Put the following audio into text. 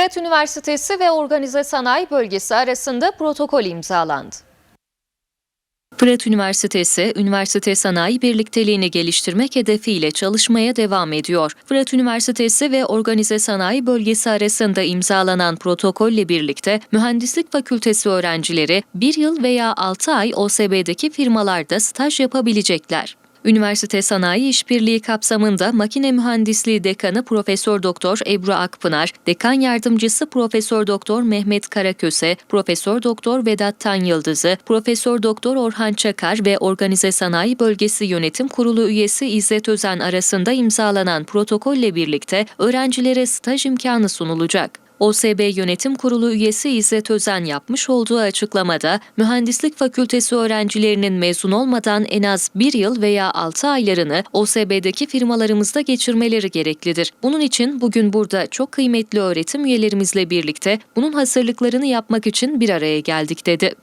Fırat Üniversitesi ve Organize Sanayi Bölgesi arasında protokol imzalandı. Fırat Üniversitesi, üniversite sanayi birlikteliğini geliştirmek hedefiyle çalışmaya devam ediyor. Fırat Üniversitesi ve Organize Sanayi Bölgesi arasında imzalanan protokolle birlikte Mühendislik Fakültesi öğrencileri bir yıl veya 6 ay OSB'deki firmalarda staj yapabilecekler. Üniversite Sanayi İşbirliği kapsamında Makine Mühendisliği Dekanı Profesör Doktor Ebru Akpınar, Dekan Yardımcısı Profesör Doktor Mehmet Karaköse, Profesör Doktor Vedat Tanyıldızı, Profesör Doktor Orhan Çakar ve Organize Sanayi Bölgesi Yönetim Kurulu üyesi İzzet Özen arasında imzalanan protokolle birlikte öğrencilere staj imkanı sunulacak. OSB Yönetim Kurulu üyesi İzzet Özen yapmış olduğu açıklamada, Mühendislik Fakültesi öğrencilerinin mezun olmadan en az bir yıl veya 6 aylarını OSB'deki firmalarımızda geçirmeleri gereklidir. Bunun için bugün burada çok kıymetli öğretim üyelerimizle birlikte bunun hazırlıklarını yapmak için bir araya geldik dedi.